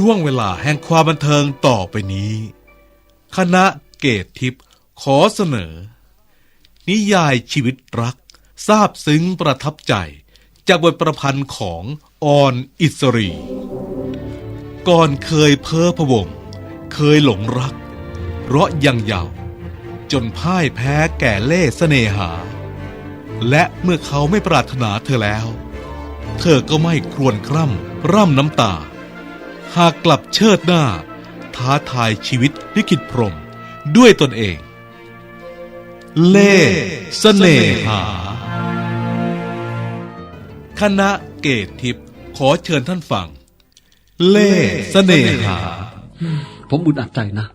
ช่วงเวลาแห่งความบันเทิงต่อไปนี้ คณะเกตทิพย์ขอเสนอ นิยายชีวิตรักซาบซึ้งประทับใจ จากบทประพันธ์ของออนอิสรี ก่อนเคยเพ้อพวง เคยหลงรัก เราะยังยาว จนพ่ายแพ้แก่เล่ห์เสน่หา และเมื่อเขาไม่ปรารถนาเธอแล้ว เธอก็ไม่ครวญคร่ำร่ำน้ำตา หากกลับเชิดหน้า ท้าทายชีวิตลิขิตพรหมด้วยตนเอง เล่ห์เสน่หา คณะเกตทิพย์ขอเชิญท่านฟัง เล่ห์เสน่หา ผมอึดอัดใจนะ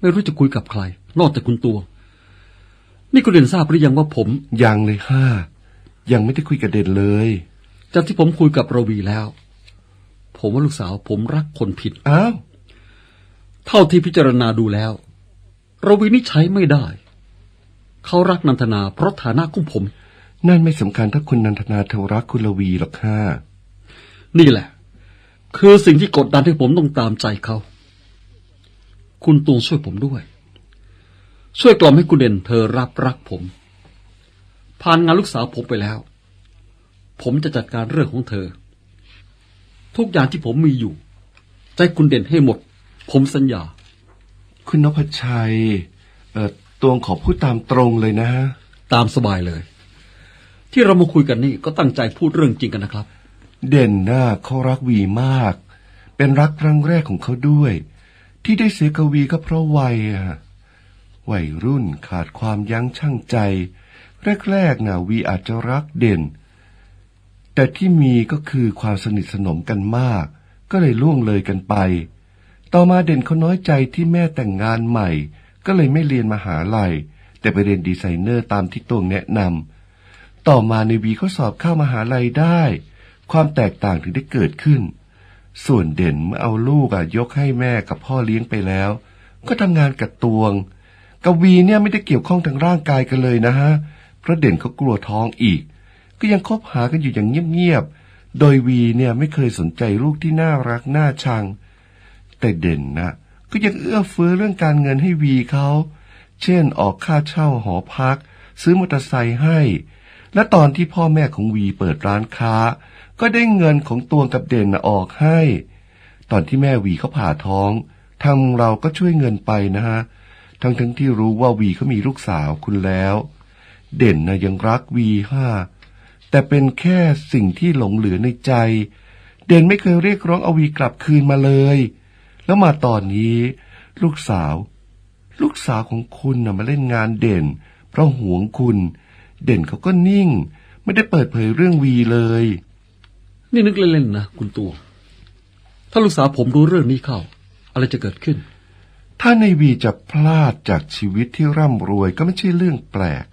ไม่รู้จะคุยกับใคร นอกจากคุณตัว นี่คุณเด่นทราบหรือยังว่าผม ยังเลยห้ายังไม่ได้คุยกับเด่นเลย จากที่ผมคุยกับระวีแล้ว ผมว่าลูกสาว ผมรักคนผิด อ้าว เท่าที่พิจารณาดูแล้วระวีนี่ใช้ไม่ได้ เขารักนันทนา เพราะฐานะของผม นั่นไม่สำคัญถ้าคุณนันทนาเทวรักคุณลวีหรอกห้านี่แหละ คือสิ่งที่กดดันให้ผมต้องตามใจเขา คุณตูนช่วยผมด้วย ช่วยกล่อมให้คุณเด่นเธอรับรักผมผ่านงานลูกสาวผมไปแล้ว ผมจะจัดการเรื่องของเธอ ทุกอย่างที่ผมมีอยู่ใจคุณเด่นให้หมด ผมสัญญา คุณนพชัย เอ่อตวงขอพูดตามตรงเลยนะตามสบายเลย ที่เรามาคุยกันนี่ก็ตั้งใจพูดเรื่องจริงกันนะครับ เด่นน่าเขารักวีมาก เป็นรักครั้งแรกของเขาด้วย ที่ได้เสียกวีก็เพราะวัยอะวัยรุ่นขาดความยั้งชั่งใจ แรกๆนะวีอาจจะรักเด่น แต่ที่มีก็คือความสนิทสนมกันมาก ก็เลยล่วงเลยกันไป ต่อมาเด่นเขาน้อยใจที่แม่แต่งงานใหม่ ก็เลยไม่เรียนมหาลัย แต่ไปเรียนดีไซเนอร์ตามที่ตวงแนะนำต่อมาในวีเขาสอบเข้ามหาลัยได้ ความแตกต่างถึงได้เกิดขึ้น ส่วนเด่นเมื่อเอาลูกอะยกให้แม่กับพ่อเลี้ยงไปแล้ว ก็ทำงานกับตวงกวีเนี่ยไม่ได้เกี่ยวข้องทางร่างกายกันเลยนะฮะเพราะเด่นเขากลัวท้องอีก ก็ยังคบหากันอยู่อย่างเงียบๆ โดยวีเนี่ยไม่เคยสนใจลูกที่น่ารักน่าชัง แต่เด่นนะก็ยังเอื้อเฟื้อเรื่องการเงินให้วีเขา เช่นออกค่าเช่าหอพัก ซื้อมอเตอร์ไซค์ให้ และตอนที่พ่อแม่ของวีเปิดร้านค้า ก็ได้เงินของตวงกับเด่นนะออกให้ ตอนที่แม่วีเขาผ่าท้องทางเราก็ช่วยเงินไปนะฮะ ทั้งทั้งที่รู้ว่าวีเขามีลูกสาวคุณแล้ว เด่นนะยังรักวีห้า แต่เป็นแค่สิ่งที่หลงเหลือในใจ เด่นไม่เคยเรียกร้องเอาวีกลับคืนมาเลย แล้วมาตอนนี้ ลูกสาว ลูกสาวของคุณนะมาเล่นงานเด่น เพราะหวงคุณ เด่นเขาก็นิ่ง ไม่ได้เปิดเผยเรื่องวีเลย นี่นึกเล่นๆนะคุณตัวถ้าลูกสาวผมรู้เรื่องนี้เข้า อะไรจะเกิดขึ้น ถ้าในวีจะพลาดจากชีวิตที่ร่ำรวยก็ไม่ใช่เรื่องแปลก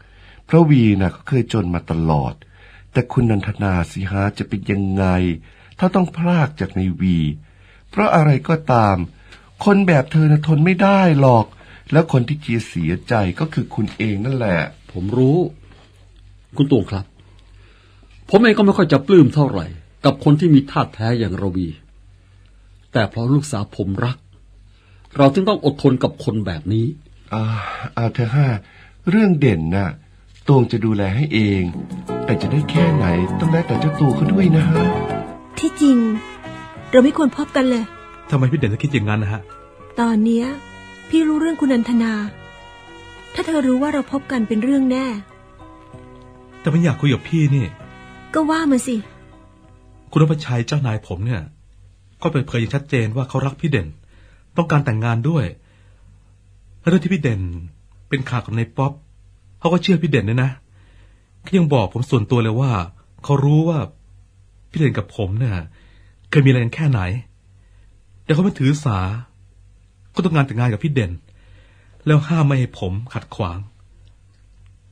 เพราะวีนะเขาเคยจนมาตลอด แต่คุณนันทนาสิฮะจะเป็นยังไง ถ้าต้องพลากจากในวี เพราะอะไรก็ตาม คนแบบเธอนะทนไม่ได้หรอก แล้วคนที่จะเสียใจก็คือคุณเองนั่นแหละ ผมรู้ คุณตวงครับ ผมเองก็ไม่ค่อยจะปลื้มเท่าไหร่ กับคนที่มีธาตุแท้อย่างระวี แต่เพราะลูกสาวผมรัก เราจึงต้องอดทนกับคนแบบนี้ อ่าเอาเธอะห้าเรื่องเด่นน่ะ ตวงจะดูแลให้เอง แต่จะได้แค่ไหนต้องแล้วแต่เจ้าตัวเขาด้วยนะฮะ ที่จริง เราไม่ควรพบกันเลย ทำไมพี่เด่นถึงคิดอย่างนั้นนะฮะ ตอนเนี้ย พี่รู้เรื่องคุณนันทนา ถ้าเธอรู้ว่าเราพบกันเป็นเรื่องแน่ แต่ไม่อยากคุยกับพี่นี่ ก็ว่ามาสิ คุณนพชัยเจ้านายผมเนี่ย ก็เปิดเผยอย่างชัดเจนว่าเขารักพี่เด่น ต้องการแต่งงานด้วยและเรื่องที่พี่เด่นเป็นข่าวกับนายป๊อป เขาก็เชื่อพี่เด่นด้วยนะเขายังบอกผมส่วนตัวเลยว่า เขารู้ว่า พี่เด่นกับผมเนี่ยเคยมีอะไรกันแค่ไหน แต่เขาไม่ถือสาก็ต้องงานแต่งงานกับพี่เด่น แล้วห้ามไม่ให้ผมขัดขวาง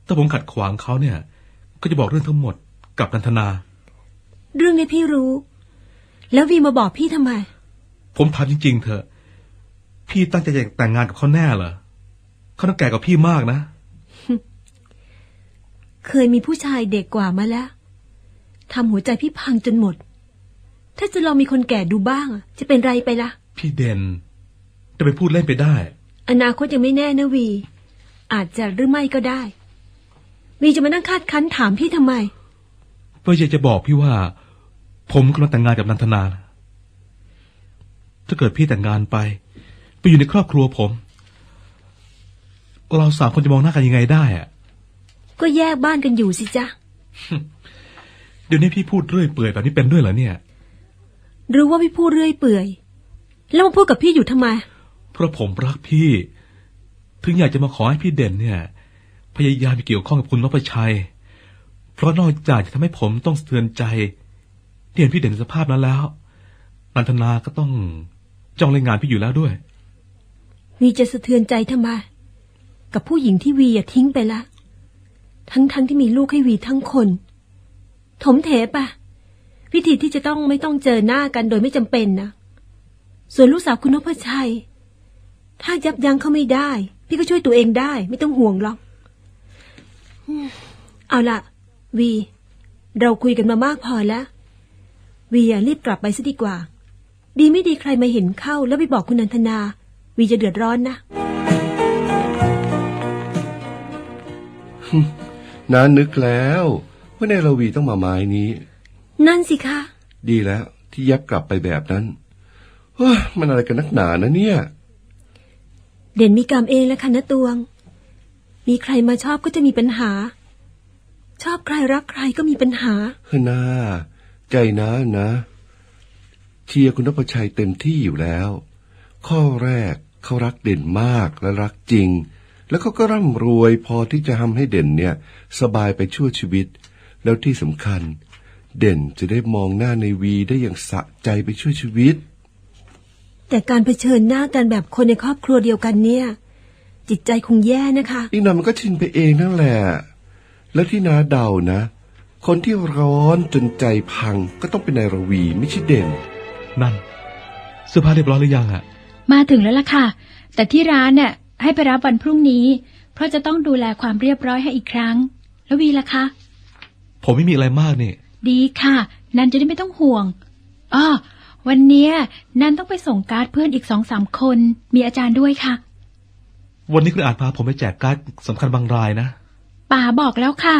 ถ้าผมขัดขวางเขาเนี่ย ก็จะบอกเรื่องทั้งหมดกับนันทนา เรื่องนี้พี่รู้ แล้ววีมาบอกพี่ทำไม ผมถามจริง ๆ เถอะ พี่ตั้งใจจะแต่งงานกับเขาแน่เหรอเขาต้องแก่กว่าพี่มากนะ เคยมีผู้ชายเด็กกว่ามาแล้วทำหัวใจพี่พังจนหมด ถ้าจะลองมีคนแก่ดูบ้างอะจะเป็นไรไปละพี่เด่นจะไปพูดเล่นไปได้ อนาคตยังไม่แน่นะวี อาจจะหรือไม่ก็ได้ วีจะมานั่งคาดคั้นถามพี่ทำไมก็อยากจะบอกพี่ว่า ผมกำลังแต่งงานกับนันทนา ถ้าเกิดพี่แต่งงานไป ไปอยู่ในครอบครัวผม เราสามคนจะมองหน้ากันยังไงได้อะ ก็แยกบ้านกันอยู่สิจ๊ะ เดี๋ยวนี้พี่พูดเรื่อยเปื่อยแบบนี้เป็นด้วยเหรอเนี่ย รู้ว่าพี่พูดเรื่อยเปื่อย แล้วมาพูดกับพี่อยู่ทำไม เพราะผมรักพี่ ถึงอยากจะมาขอให้พี่เด่นเนี่ย พยายามไปเกี่ยวข้องกับคุณนพชัย เพราะนอกจากจะทำให้ผมต้องสะเทือนใจที่เห็นพี่เด่นในสภาพนั้นแล้ว นันทนาก็ต้องจ้องเล่นงานพี่อยู่แล้วด้วย วีจะสะเทือนใจทำไม กับผู้หญิงที่วีอะทิ้งไปละ ทั้งทั้งที่มีลูกให้วีทั้งคน ถมเถปะวิธีที่จะต้องไม่ต้องเจอหน้ากันโดยไม่จำเป็นนะส่วนลูกสาวคุณนพชัย ถ้ายับยั้งเขาไม่ได้ พี่ก็ช่วยตัวเองได้ ไม่ต้องห่วงหรอกเอาละวี เราคุยกันมามากพอแล้ววีอะรีบกลับไปซะดีกว่า ดีไม่ดีใครมาเห็นเข้า แล้วไปบอกคุณนันทนา วีจะเดือดร้อนนะ น้านึกแล้วว่าในระวีต้องมาไม้นี้ นั่นสิคะ ดีแล้ว ที่ยับกลับไปแบบนั้นเฮ้ยมันอะไรกันนักหนานะเนี่ย เด่นมีกรรมเองแล้วค่ะนะตวง มีใครมาชอบก็จะมีปัญหา ชอบใครรักใครก็มีปัญหาเฮ้ยนาใจนะนะ เชียร์คุณนพชัยเต็มที่อยู่แล้ว ข้อแรกเขารักเด่นมากและรักจริง แล้วเขาก็ร่ำรวยพอที่จะทำให้เด่นเนี่ย สบายไปชั่วชีวิต แล้วที่สำคัญ เด่นจะได้มองหน้าในวีได้อย่างสะใจไปชั่วชีวิต แต่การเผชิญหน้ากันแบบคนในครอบครัวเดียวกันเนี่ย จิตใจคงแย่นะคะอีกหน่อยมันก็ชินไปเองนั่นแหละ แล้วที่นาเดานะ คนที่ร้อนจนใจพังก็ต้องเป็นนายรวีไม่ใช่เด่น นั่นเสื้อผ้าเรียบร้อยหรือยังอะมาถึงแล้วล่ะค่ะ แต่ที่ร้านเนี่ย ให้ไปรับวันพรุ่งนี้ เพราะจะต้องดูแลความเรียบร้อยให้อีกครั้ง แล้ววีล่ะคะ ผมไม่มีอะไรมากนี่ดีค่ะ นันจะได้ไม่ต้องห่วงอ้อวันเนี้ยนันต้องไปส่งการ์ดเพื่อนอีกสองสามคน มีอาจารย์ด้วยค่ะ วันนี้คุณอาจพาผมไปแจกการ์ดสำคัญบางรายนะ ป่าบอกแล้วค่ะ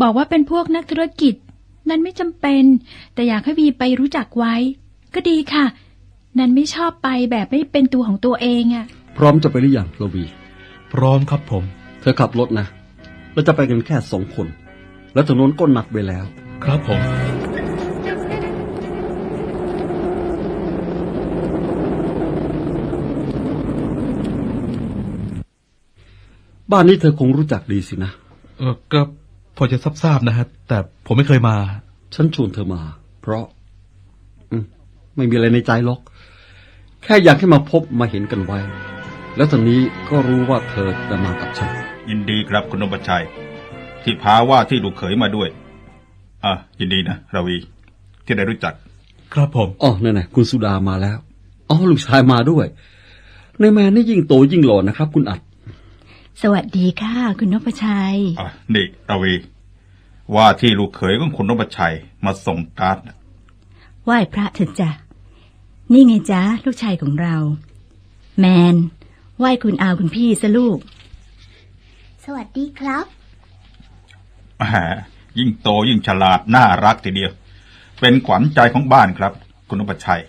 บอกว่าเป็นพวกนักธุรกิจ นันไม่จำเป็น แต่อยากให้วีไปรู้จักไว้ ก็ดีค่ะ นันไม่ชอบไปแบบไม่เป็นตัวของตัวเองอะ พร้อมจะไปหรือยังระวีพร้อมครับผม เธอขับรถนะ เราจะไปกันแค่สองคน แล้วถนนก็หนักไปแล้ว ครับผม บ้านนี้เธอคงรู้จักดีสินะ เออก็พอจะทราบๆนะฮะ แต่ผมไม่เคยมา ฉันชวนเธอมา เพราะ อืมไม่มีอะไรในใจหรอก แค่อยากให้มาพบมาเห็นกันไว้ แล้วตอนนี้ก็รู้ว่าเธอจะมากับฉัน ยินดีครับคุณนพชัย ที่พาว่าที่ลูกเขยมาด้วย อะ ยินดีนะราวี ที่ได้รู้จัก ครับผมอ๋อนั่นน่ะคุณสุดามาแล้วอ๋อลูกชายมาด้วย ในแมนนี่ยิ่งโตยิ่งหล่อนะครับ คุณอัด สวัสดีค่ะ คุณนพชัยอะนี่ราวี ว่าที่ลูกเขยของคุณนพชัยมาส่งการ์ดน่ะไหว้พระเถอะจ้ะนี่ไงจ๊ะลูกชายของเรา แมน ไหว้คุณอาคุณพี่ซะลูก สวัสดีครับแหมยิ่งโตยิ่งฉลาดน่ารักทีเดียว เป็นขวัญใจของบ้านครับ คุณนพชัย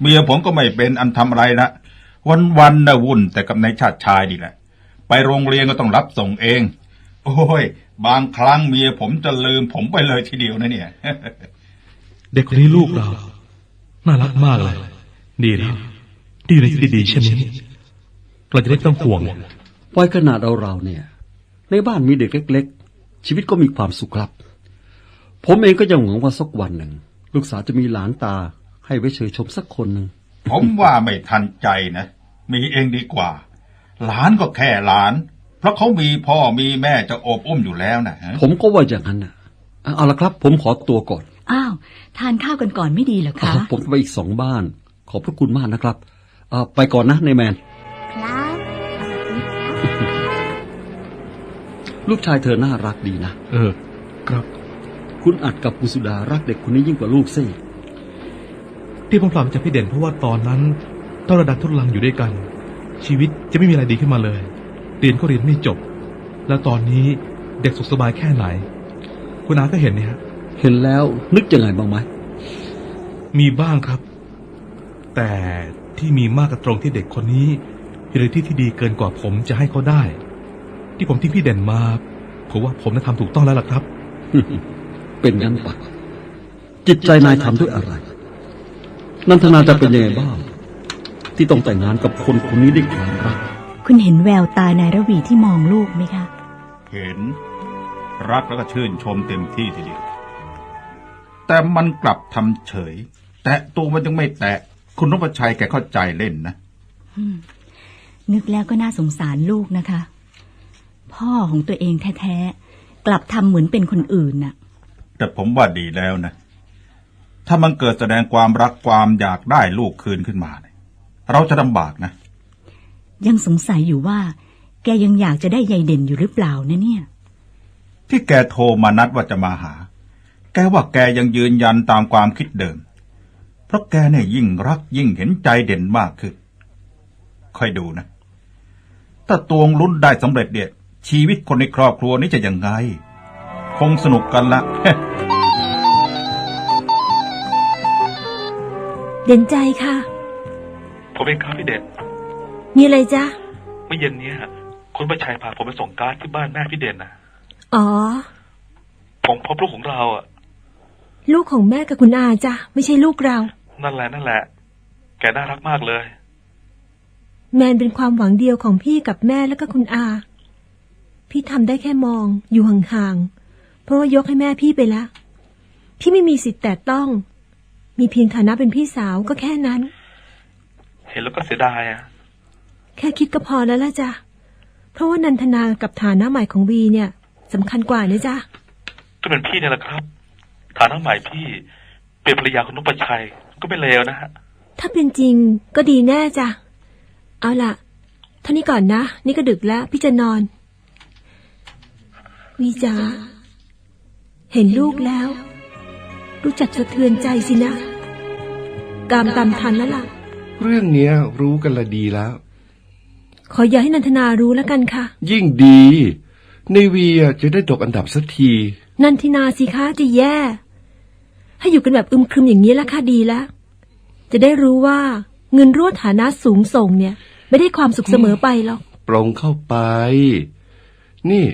เมียผมก็ไม่เป็นอันทำอะไรนะวันๆนะวุ่นแต่กับนายชาติชายนี่แหละ ไปโรงเรียนก็ต้องรับส่งเอง โอ้ย บางครั้งเมียผมจะลืมผมไปเลยทีเดียวนะเนี่ย เด็กคนนี้ลูกเรา น่ารักมากเลย ดีแล้วดีในที่ดีๆใช่ไหม เราจะได้ไม่ต้องห่วงวัยขนาดเราเราๆเนี่ย ในบ้านมีเด็กเล็ก ๆ ชีวิตก็มีความสุขครับ ผมเองก็ยังหวังว่าสักวันหนึ่ง ลูกสาวจะมีหลานตา ให้ไว้เชยชมสักคนหนึ่งผมว่าไม่ทันใจนะ มีเองดีกว่า หลานก็แค่หลาน เพราะเขามีพ่อมีแม่จะโอบอุ้มอยู่แล้วนะฮะผมก็ว่าอย่างนั้นนะเอาเอาละครับ ผมขอตัวก่อนอ้าว ทานข้าวกันก่อนไม่ดีเหรอคะ ผมไปอีกสองบ้าน ขอบพระคุณมากนะครับเอ่อไปก่อนนะในแมนครับ ลูกชายเธอน่ารักดีนะ เออ ครับ คุณอัดกับกุสุดารักเด็กคนนี้ยิ่งกว่าลูกซิที่ผมพลาดจากพี่เด่นเพราะว่าตอนนั้นต้องระดับทุลังอยู่ด้วยกัน ชีวิตจะไม่มีอะไรดีขึ้นมาเลย เรียนก็เรียนไม่จบ แล้วตอนนี้เด็กสุขสบายแค่ไหน คุณอาก็เห็นเนี่ยฮะเห็นแล้วนึกยังไงบ้างไหมมีบ้างครับ แต่ที่มีมากกระตรงที่เด็กคนนี้ มีอะไรที่ที่ดีเกินกว่าผมจะให้เขาได้ ที่ผมทิ้งพี่เด่นมาผมว่าผมน่ะทำถูกต้องแล้วล่ะครับ เป็นงั้นปะจิตใจนายทำด้วยอะไร นันทนาจะเป็นยังไงบ้าง ที่ต้องแต่งงานกับคนคนนี้ด้วยความรักคุณเห็นแววตานายระวีที่มองลูกไหมคะ เห็น รักแล้วก็ชื่นชมเต็มที่ทีเดียว แต่มันกลับทำเฉย แตะตัวมันยังไม่แตะ คุณนพชัยแกเข้าใจเล่นนะ นึกแล้วก็น่าสงสารลูกนะคะ พ่อของตัวเองแท้ๆ กลับทำเหมือนเป็นคนอื่นน่ะ แต่ผมว่าดีแล้วนะ ถ้ามันเกิดแสดงความรักความอยากได้ลูกคืนขึ้นมาเนี่ยเราจะลำบากนะ ยังสงสัยอยู่ว่า แกยังอยากจะได้ยายเด่นอยู่หรือเปล่านะเนี่ย ที่แกโทรมานัดว่าจะมาหา แกว่าแกยังยืนยันตามความคิดเดิม เพราะแกเนี่ยยิ่งรักยิ่งเห็นใจเด่นมากขึ้นค่อยดูนะ ถ้าตวงลุ้นได้สำเร็จเนี่ยชีวิตคนในครอบครัวนี้จะยังไง คงสนุกกันละเด่นใจค่ะ ผมเองครับพี่เด่นมีอะไรจ๊ะเมื่อเย็นเนี้ยคุณประชัยพาผมไปส่งการ์ดที่บ้านแม่พี่เด่นนะอ๋อ ผมพบลูกของเราอะ ลูกของแม่กับคุณอาจ้ะไม่ใช่ลูกเรา นั่นแหละนั่นแหละ แกน่ารักมากเลย แมนเป็นความหวังเดียวของพี่กับแม่แล้วก็คุณอา พี่ทำได้แค่มอง อยู่ห่างๆ เพราะว่ายกให้แม่พี่ไปแล้วพี่ไม่มีสิทธิ์แต่ต้อง มีเพียงฐานะเป็นพี่สาวก็แค่นั้น เห็นแล้วก็เสียดายอะ แค่คิดก็พอแล้วละจ้ะ เพราะว่านันทนากับฐานะใหม่ของวีเนี่ยสำคัญกว่านะจ๊ะก็เป็นพี่เนี่ยแหละครับ ฐานะใหม่พี่เป็นภรรยาคุณนพชัยก็ไม่เลวนะฮะ ถ้าเป็นจริงก็ดีแน่จ้ะ เอาล่ะเท่านี้ก่อนนะ นี่ก็ดึกแล้ว พี่จะนอน วีจ๋าเห็นลูกแล้ว รู้จักสะเทือนใจสินะ กามตามทันแล้วล่ะ เรื่องเนี้ยรู้กันละดีแล้ว ขออย่าให้นันทนารู้แล้วกันค่ะ ยิ่งดี ในวีอะจะได้ตกอันดับสักที นันทินาสิคะจะแย่ ให้อยู่กันแบบอึมครึมอย่างนี้ละค่ะดีแล้ว จะได้รู้ว่าเงินรั่วฐานะสูงส่งเนี่ย ไม่ได้ความสุขเสมอไปหรอกปรงเข้าไป นี่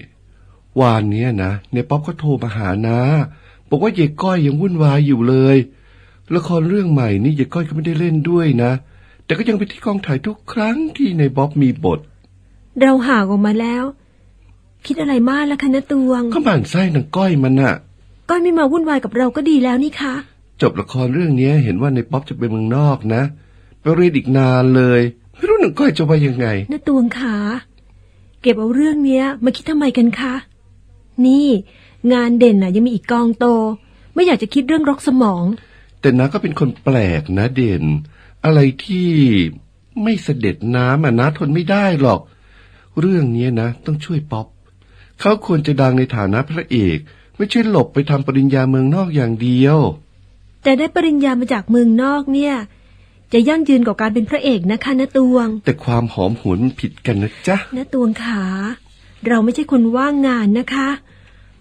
วานเนี้ยนะในป๊อปก็โทรมาหานะบอกว่าเยายก้อยยังวุ่นวายอยู่เลยละครเรื่องใหม่นี่เยายก้อยก็ไม่ได้เล่นด้วยนะ แต่ก็ยังไปที่กองถ่ายทุกครั้งที่ในบ๊อบมีบท เราห่างออกมาแล้ว คิดอะไรมากแล้วคะนะตวงก็หมั่นไส้นางก้อยมันน่ะ ก้อยไม่มาวุ่นวายกับเราก็ดีแล้วนี่คะจบละครเรื่องเนี้ยเห็นว่าในป๊อปจะไปเมืองนอกนะ ไปเรียนอีกนานเลย ไม่รู้นางก้อยจะว่ายังไงนะตวงขาเก็บเอาเรื่องเนี้ย มาคิดทำไมกันคะ นี่ งานเด่นน่ะ ยังมีอีกกองโต ไม่อยากจะคิดเรื่องรกสมอง แต่น้าก็เป็นคนแปลกนะเด่น อะไรที่ไม่เสด็จน้ำอะน้าทนไม่ได้หรอก เรื่องเนี้ยนะ ต้องช่วยป๊อปเขาควรจะดังในฐานะพระเอก ไม่ใช่หลบไปทำปริญญาเมืองนอกอย่างเดียว แต่ได้ปริญญามาจากเมืองนอกเนี่ย จะยั่งยืนกว่าการเป็นพระเอกนะคะนะตวง แต่ความหอมหวนมันผิดกันนะจ๊ะนะตวงขาเราไม่ใช่คนว่างงานนะคะ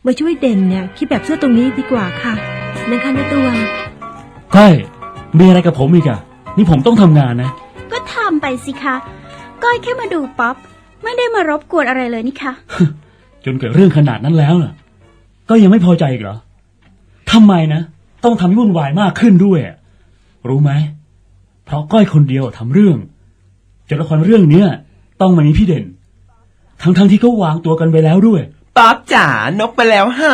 มาช่วยเด่นเนี่ยคิดแบบเสื้อตรงนี้ดีกว่าค่ะนะคะนะตวงก้อยมีอะไรกับผมอีกอะนี่ผมต้องทำงานนะ ก็ทำไปสิคะก้อยแค่มาดูป๊อปไม่ได้มารบกวนอะไรเลยนี่คะจนเกิดเรื่องขนาดนั้นแล้วน่ะ ก็ยังไม่พอใจอีกเหรอทำไมนะ ต้องทำให้วุ่นวายมากขึ้นด้วยอะรู้ไหม เพราะก้อยคนเดียวทำเรื่องจนละครเรื่องเนี้ยต้องมามีพี่เด่น ทั้งๆที่เขาวางตัวกันไปแล้วด้วยป๊อปจ๋านกไปแล้วฮะ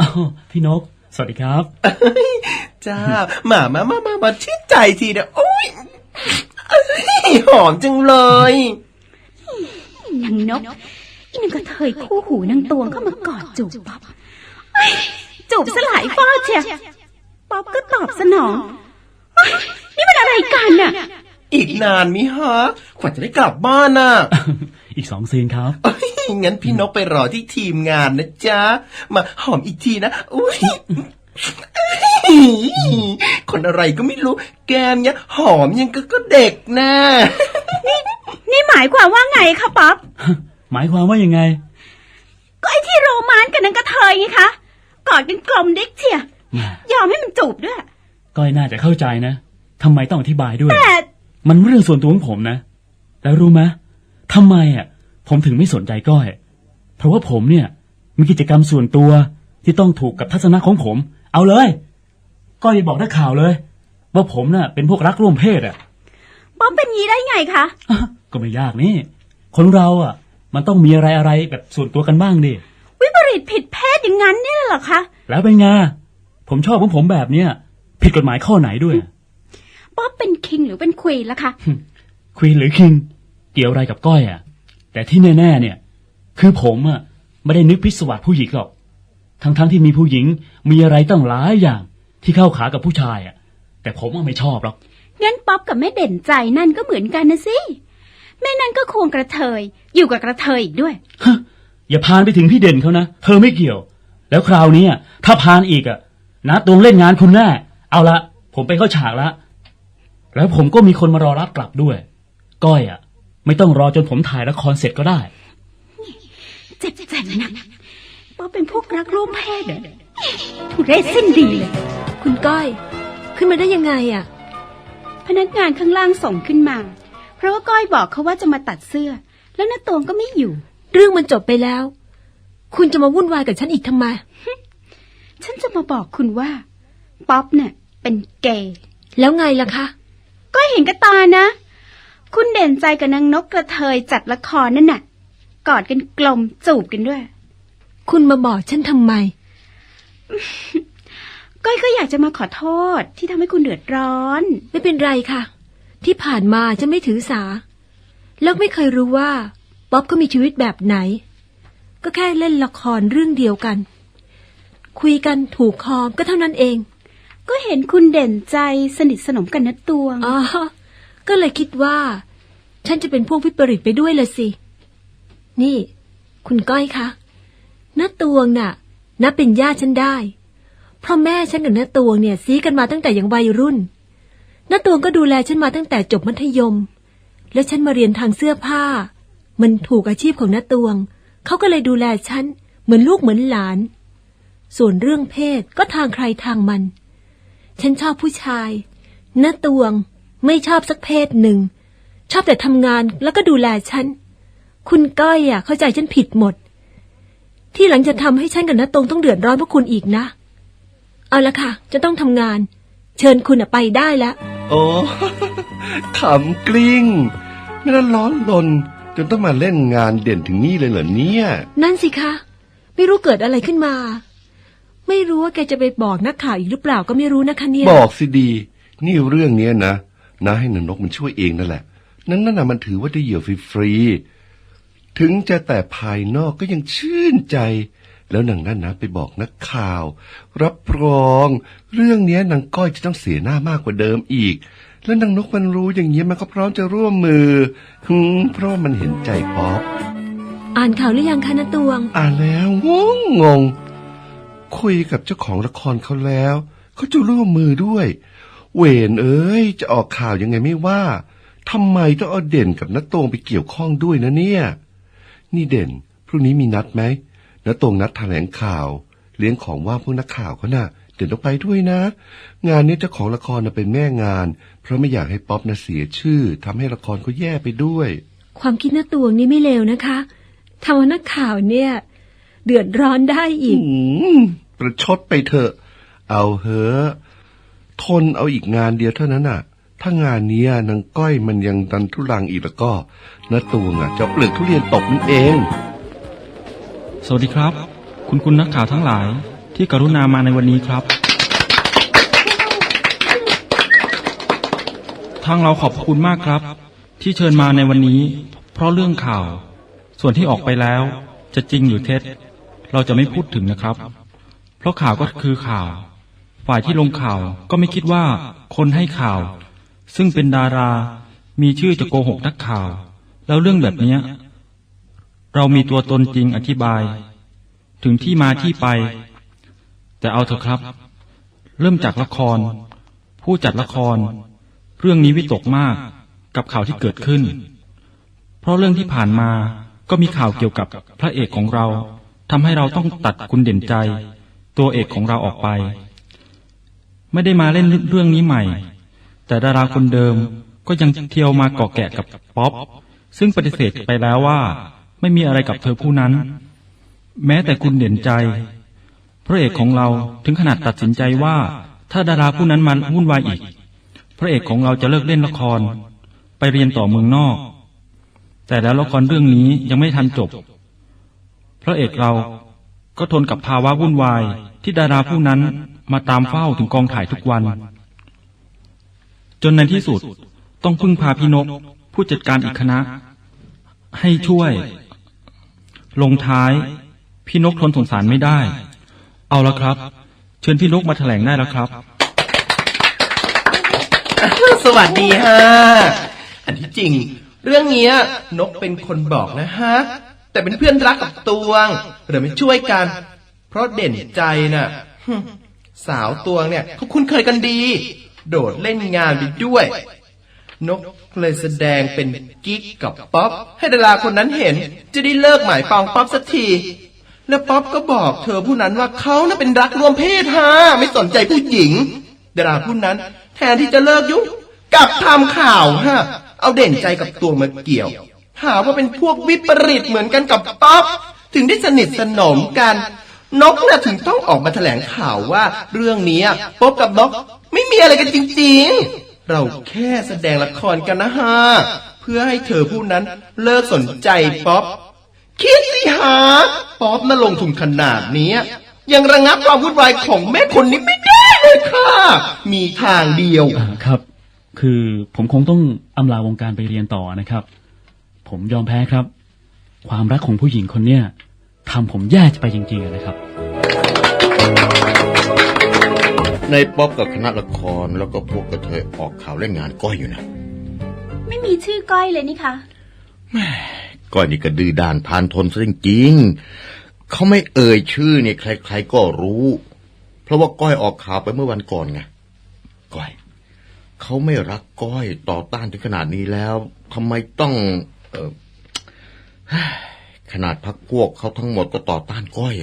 อ้าวพี่นก สวัสดีครับจ้ามามามามามาชื่นใจทีเดียวโอ้ยเอ้ยหอมจังเลยนางนกอีนึงก็เทยคู่หูนางตวงเข้ามากอดจูบป๊อปเอ้ยจูบสลายฟาดเชียป๊อปก็ตอบสนองเอ้ย นี่มันอะไรกันน่ะ อีกนานมิฮะกว่าจะได้กลับบ้านน่ะ อีกสองซีนครับ เอ้ยงั้นพี่นกไปรอที่ทีมงานนะจ๊ะ มาหอมอีกทีนะอุ้ยคนอะไรก็ไม่รู้ แกมเนี่ยหอมยังก็ก็เด็กนะ นี่หมายความว่าไงคะป๊อป หมายความว่ายังไง ก็ไอ้ที่โรมานกับนางกระเทยไงคะ กอดกันกลมดิกเชีย แหม่ยอมให้มันจูบด้วย ก้อยน่าจะเข้าใจนะทำไมต้องอธิบายด้วย แต่มันเรื่องส่วนตัวของผมนะ แล้วรู้ไหมทำไมอะ ผมถึงไม่สนใจก้อย เพราะว่าผมเนี่ย มีกิจกรรมส่วนตัวที่ต้องถูกกับทัศนะของผม เอาเลย ก้อยบอกนักข่าวเลย ว่าผมน่ะ เป็นพวกรักร่วมเพศอะป๊อปเป็นงี้ได้ไงคะ อะก็ไม่ยากนี่ คนเราอะ มันต้องมีอะไรอะไรแบบส่วนตัวกันบ้างดิ วิปริตผิดเพศอย่างนั้นเนี่ยเหรอคะ แล้วเป็นไงผมชอบของผมแบบเนี้ย ผิดกฎหมายข้อไหนด้วย ป๊อปเป็นคิงหรือเป็นควีนล่ะคะ ควีนหรือคิง เกี่ยวอะไรกับก้อยอะ แต่ที่แน่ๆเนี่ย คือผมอะไม่ได้นึกพิศวาสผู้หญิงหรอก ทั้งๆที่มีผู้หญิงมีอะไรตั้งหลายอย่าง ที่เข้าขากับผู้ชายอะ แต่ผมอะไม่ชอบหรอก งั้นป๊อปกับแม่เด่นใจนั่นก็เหมือนกันนะสิ แม่นั่นก็ควงกระเทย อยู่กับกระเทยอีกด้วย ฮะ อย่าพานไปถึงพี่เด่นเขานะ เธอไม่เกี่ยว แล้วคราวนี้อะถ้าพานอีกอะนะตรงเล่นงานคุณแน่ เอาละผมไปเข้าฉากละแล้วผมก็มีคนมารอรับกลับด้วย ก้อยอะไม่ต้องรอจนผมถ่ายละครเสร็จก็ได้ เจ็บใจนักป๊อปเป็นพวกรักร่วมเพศเหรอทุเรศสิ้นดีเลยคุณก้อย ขึ้นมาได้ยังไงอะพนักงานข้างล่างส่งขึ้นมา เพราะว่าก้อยบอกเขาว่าจะมาตัดเสื้อ แล้วน้าตวงก็ไม่อยู่ เรื่องมันจบไปแล้ว คุณจะมาวุ่นวายกับฉันอีกทำไม ฉันจะมาบอกคุณว่า ป๊อปเนี่ย เป็นเกย์แล้วไงล่ะคะก้อยเห็นกับตานะ คุณเด่นใจกับนางนกกระเทยจัดละครนั่นน่ะ กอดกันกลมจูบกันด้วย คุณมาบอกฉันทำไม ก้อยก็อยากจะมาขอโทษที่ทำให้คุณเดือดร้อน ไม่เป็นไรค่ะ ที่ผ่านมาฉันไม่ถือสา แล้วไม่เคยรู้ว่า ป๊อบก็มีชีวิตแบบไหน ก็แค่เล่นละครเรื่องเดียวกัน คุยกันถูกคอก็เท่านั้นเอง ก็เห็นคุณเด่นใจสนิทสนมกันนะตวง อ๋อ ก็เลยคิดว่า ฉันจะเป็นพวกวิปริตไปด้วยละสิ นี่ คุณก้อยคะน้าตวงน่ะนับเป็นญาติฉันได้ เพราะแม่ฉันกับน้าตวงเนี่ยซีกันมาตั้งแต่ยังวัยรุ่นน้าตวงก็ดูแลฉันมาตั้งแต่จบมัธยม แล้วฉันมาเรียนทางเสื้อผ้า มันถูกอาชีพของน้าตวง เขาก็เลยดูแลฉันเหมือนลูกเหมือนหลาน ส่วนเรื่องเพศก็ทางใครทางมัน ฉันชอบผู้ชายน้าตวง ไม่ชอบสักเพศหนึ่ง ชอบแต่ทำงานแล้วก็ดูแลฉัน คุณก้อยอะเข้าใจฉันผิดหมด ที่หลังจะทำให้ฉันกับน้าตรงต้องเดือดร้อนเพราะคุณอีกนะ เอาละค่ะ จะต้องทำงาน เชิญคุณอะไปได้แล้วโอ้ขำกลิ้งไม่นั้นร้อนลนจนต้องมาเล่นงานเด่นถึงนี่เลยเหรอเนี่ย นั่นสิคะ ไม่รู้เกิดอะไรขึ้นมา ไม่รู้ว่าแกจะไปบอกนักข่าวอีกหรือเปล่าก็ไม่รู้นะคะเนี่ย บอกสิดี นี่เรื่องเนี้ยนะนะให้นนกมันช่วยเองนั่นแหละนั่นนั่นน่ะมันถือว่าได้เหยื่อฟรีๆถึงจะแต่ภายนอกก็ยังชื่นใจ แล้วนางนั่นนะไปบอกนักข่าว รับรอง เรื่องเนี้ยนางก้อยจะต้องเสียหน้ามากกว่าเดิมอีก แล้วนางนกมันรู้อย่างเงี้ยมันก็พร้อมจะร่วมมือหืมเพราะว่ามันเห็นใจป๊อปอ่านข่าวหรือยังคะน้าตวง อ่านแล้วงงงง คุยกับเจ้าของละครเขาแล้วเขาจะร่วมมือด้วย เวนเอ้ย จะออกข่าวยังไงไม่ว่าทำไมต้องเอาเด่นกับนัตตงไปเกี่ยวข้องด้วยนะเนี่ย นี่เด่นพรุ่งนี้มีนัดไหมนัตตงนัดแถลงข่าว เลี้ยงของว่างพวกนักข่าวเขาน่ะเด่นต้องไปด้วยนะ งานนี้เจ้าของละครนะเป็นแม่งาน เพราะไม่อยากให้ป๊อปน่ะเสียชื่อทำให้ละครเขาแย่ไปด้วย ความคิดน้าตวงนี่ไม่เลวนะคะทำเอานักข่าวเนี่ย เดือดร้อนได้อีกอืมประชดไปเถอะ เอาเหอะทนเอาอีกงานเดียวเท่านั้นน่ะ ถ้างานเนี้ยนางก้อยมันยังดันทุลังอีกแล้วก็นาตวงอะจะเอาเปลือกทุเรียนตกนั่นเอง สวัสดีครับ คุณคุณนักข่าวทั้งหลาย ที่กรุณามาในวันนี้ครับ ทางเราขอบคุณมากครับ ที่เชิญมาในวันนี้ เพราะเรื่องข่าว ส่วนที่ออกไปแล้วจะจริงหรือเท็จ เราจะไม่พูดถึงนะครับ เพราะข่าวก็คือข่าว ฝ่ายที่ลงข่าวก็ไม่คิดว่าคนให้ข่าว ซึ่งเป็นดารา มีชื่อจะโกหกนักข่าว แล้วเรื่องแบบนี้เรามีตัวตนจริงอธิบาย ถึงที่มาที่ไป แต่เอาเถอะครับ เริ่มจากละคร ผู้จัดละคร เรื่องนี้วิตกมากกับข่าวที่เกิดขึ้น เพราะเรื่องที่ผ่านมาก็มีข่าวเกี่ยวกับพระเอกของเรา ทำให้เราต้องตัดคุณเด่นใจ ตัวเอกของเราออกไป ไม่ได้มาเล่นเรื่องนี้ใหม่ แต่ดาราคนเดิมก็ยังเที่ยวมาเกาะแกะกับป๊อปซึ่งปฏิเสธไปแล้วว่า ไม่มีอะไรกับเธอผู้นั้น แม้แต่คุณเด่นใจพระเอกของเราถึงขนาดตัดสินใจว่า ถ้าดาราผู้นั้นมาวุ่นวายอีก พระเอกของเราจะเลิกเล่นละคร ไปเรียนต่อเมืองนอก แต่แล้วละครเรื่องนี้ยังไม่ทันจบ พระเอกเราก็ทนกับภาวะวุ่นวายที่ดาราผู้นั้นมาตามเฝ้าถึงกองถ่ายทุกวัน จนในที่สุดต้องพึ่งพาพี่นก ผู้จัดการอีกคณะ ให้ช่วย ลงท้าย พี่นกทนสงสารไม่ได้ เอาละครับ เชิญพี่นกมาแถลงได้แล้วครับ สวัสดีฮะ อันที่จริง เรื่องเนี้ยนกเป็นคนบอกนะฮะ แต่เป็นเพื่อนรักกับตวงเลยไม่ช่วยกัน เพราะเด่นใจน่ะฮึ่มสาวตวงเนี่ยเขาคุ้นเคยกันดี โดดเล่นงานไปด้วย นกเลยแสดงเป็นกิ๊กกับป๊อปให้ดาราคนนั้นเห็น จะได้เลิกหมายปองป๊อปสักที แล้วป๊อปก็บอกเธอผู้นั้นว่าเขาน่ะเป็นรักรวมเพศฮะไม่สนใจผู้หญิงดาราผู้นั้น แทนที่จะเลิกยุ่งกลับทำข่าวฮะเอาเด่นใจกับตัวมาเกี่ยว หาว่าเป็นพวกวิปริตเหมือนกันกับป๊อปถึงได้สนิทสนมกัน นกน่ะถึงต้องออกมาแถลงข่าวว่า เรื่องนี้ป๊อปกับนกไม่มีอะไรกันจริงๆ เราแค่แสดงละครกันนะฮะ เพื่อให้เธอผู้นั้นเลิกสนใจป๊อปคิดสิหาป๊อปน่ะลงทุนขนาดนี้ยังระงับความวุ่นวายของแม่คนนี้ไม่ได้เลยค่ะ มีทางเดียวครับ คือผมคงต้องอำลาวงการไปเรียนต่อนะครับ ผมยอมแพ้ครับ ความรักของผู้หญิงคนเนี้ยทำผมแย่จะไปจริงๆอะนะครับ ในป๊อปกับคณะละครแล้วก็พวกกระเทยออกข่าวเล่นงานก้อยอยู่นะไม่มีชื่อก้อยเลยนี่คะก้อยนี่ก็ดื้อด้านพานทนซะจริงๆเขาไม่เอ่ยชื่อเนี่ยใคร ๆก็รู้ เพราะว่าก้อยออกข่าวไปเมื่อวันก่อนไงก้อยเขาไม่รักก้อยต่อต้านถึงขนาดนี้แล้วทำไมต้อง เออขนาดพักพวกเขาทั้งหมดก็ต่อต้านก้อย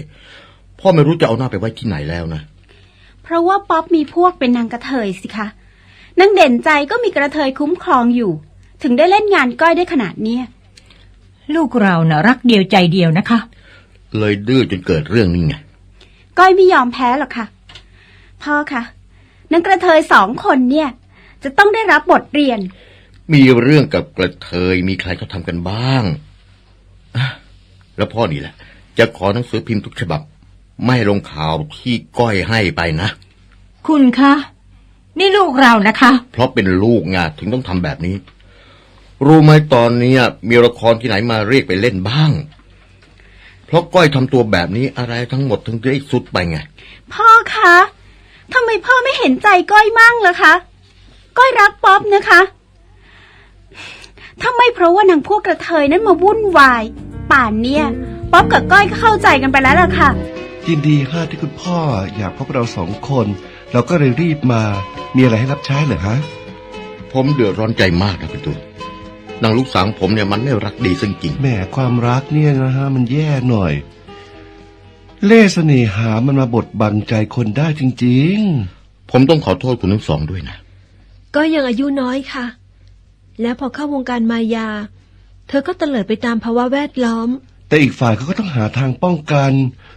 พ่อไม่รู้จะเอาหน้าไปไว้ที่ไหนแล้วนะ เพราะว่าป๊อปมีพวกเป็นนางกระเทยสิคะนางเด่นใจก็มีกระเทยคุ้มครองอยู่ ถึงได้เล่นงานก้อยได้ขนาดเนี้ยลูกเราน่ะรักเดียวใจเดียวนะคะ เลยดื้อจนเกิดเรื่องนี้ไง ก้อยไม่ยอมแพ้หรอกค่ะ พ่อคะนางกระเทยสองคนเนี่ย จะต้องได้รับบทเรียน มีเรื่องกับกระเทยมีใครเขาทำกันบ้างอะแล้วพ่อนี่แหละ จะขอหนังสือพิมพ์ทุกฉบับ ไม่ให้ลงข่าวที่ก้อยให้ไปนะ คุณคะ นี่ลูกเรานะคะ เพราะเป็นลูกไงถึงต้องทำแบบนี้ รู้ไหมตอนนี้มีละครที่ไหนมาเรียกไปเล่นบ้าง เพราะก้อยทำตัวแบบนี้อะไรทั้งหมดถึงได้สุดไปไง พ่อคะทำไมพ่อไม่เห็นใจก้อยมั่งล่ะคะ ก้อยรักป๊อปนะคะ ทำไมเพราะว่านางพวกกระเทยนั้นมาวุ่นวาย ป่านเนี่ย ป๊อปกับก้อยก็เข้าใจกันไปแล้วล่ะค่ะ ยินดีค่ะที่คุณพ่ออยากพบเราสองคน เราก็เลยรีบมา มีอะไรให้รับใช้เหรอฮะ ผมเดือดร้อนใจมากนะคุณตูนนางลูกสาวของผมเนี่ยมันไม่รักดีซึ่งจริง แหมความรักเนี่ยนะฮะมันแย่หน่อย เล่ห์เสน่หามันมาบดบังใจคนได้จริง ผมต้องขอโทษคุณทั้งสองด้วยนะ ก็ยังอายุน้อยค่ะ แล้วพอเข้าวงการมายา เธอก็เตลิดไปตามภาวะแวดล้อมๆแต่อีกฝ่ายเขาก็ต้องหาทางป้องกัน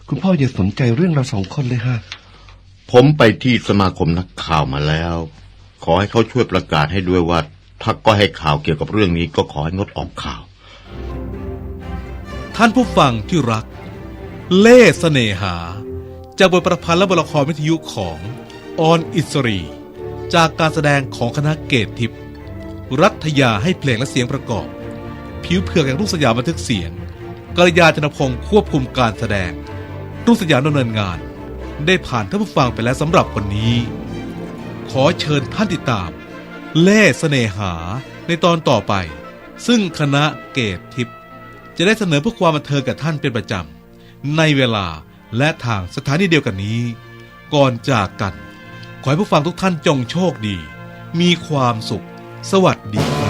คุณพ่ออย่าสนใจเรื่องเราสองคนเลยฮะผมไปที่สมาคมนักข่าวมาแล้ว ขอให้เขาช่วยประกาศให้ด้วยว่า ถ้าก็ให้ข่าวเกี่ยวกับเรื่องนี้ก็ขอให้งดออกข่าว ท่านผู้ฟังที่รัก เล่ห์เสน่หา จากบทประพันธ์และบทละครวิทยุของออนอิสรี จากการแสดงของคณะเกตทิพย์ รัฐยาให้เพลงและเสียงประกอบ ผิวเผือกอย่างรุ่งสยามบันทึกเสียงกัลยาจนพงศ์ควบคุมการแสดง รุ่งสยามดำเนินงาน ได้ผ่านท่านผู้ฟังไปแล้วสำหรับวันนี้ ขอเชิญท่านติดตาม เล่เสน่หาในตอนต่อไป ซึ่งคณะเกตทิพย์จะได้เสนอเพื่อความบันเทิงกับท่านเป็นประจำ ในเวลาและทางสถานีเดียวกันนี้ ก่อนจากกัน ขอให้ผู้ฟังทุกท่านจงโชคดี มีความสุข สวัสดีครับ